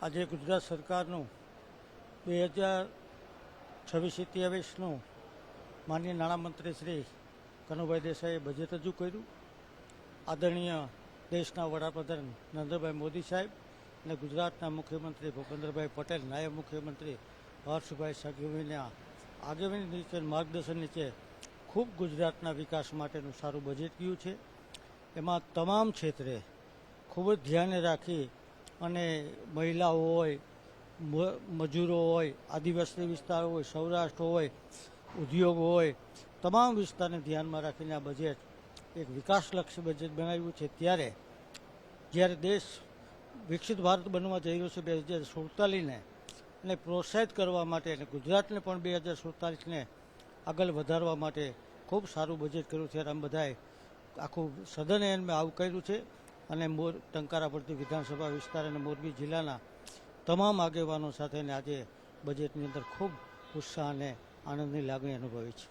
આજે ગુજરાત સરકારનું બે હજાર છવ્વીસ સત્યાવીસનું માનનીય નાણામંત્રી શ્રી કનુભાઈ દેસાઈએ બજેટ રજૂ કર્યું. આદરણીય દેશના વડાપ્રધાન નરેન્દ્રભાઈ મોદી સાહેબ અને ગુજરાતના મુખ્યમંત્રી ભૂપેન્દ્રભાઈ પટેલ, નાયબ મુખ્યમંત્રી હર્ષભાઈ સંઘવીના આગેવાની નીચે માર્ગદર્શન નીચે ખૂબ ગુજરાતના વિકાસ માટેનું સારું બજેટ ગયું છે. એમાં તમામ ક્ષેત્રે ખૂબ જ ધ્યાને રાખી અને મહિલાઓ હોય મજૂરો હોય, આદિવાસી વિસ્તાર હોય, સૌરાષ્ટ્ર હોય, ઉદ્યોગ હોય, તમામ વિસ્તારને ધ્યાનમાં રાખીને આ બજેટ એક વિકાસલક્ષી બજેટ બનાવ્યું છે. ત્યારે જ્યારે દેશ વિકસિત ભારત બનવા જઈ રહ્યો છે બે હજાર સુડતાલીસને અને પ્રોત્સાહિત કરવા માટે અને ગુજરાતને પણ બે હજાર સુડતાલીસને આગળ વધારવા માટે ખૂબ સારું બજેટ કર્યું છે. આમ બધાએ આખું સદને એમને આવું કર્યું છે. અને મોર ટંકારા પડતી વિધાનસભા વિસ્તાર અને મોરબી જિલ્લાના તમામ આગેવાનો સાથે આજે બજેટની અંદર ખૂબ ઉત્સાહ અને આનંદની લાગણી અનુભવી છે.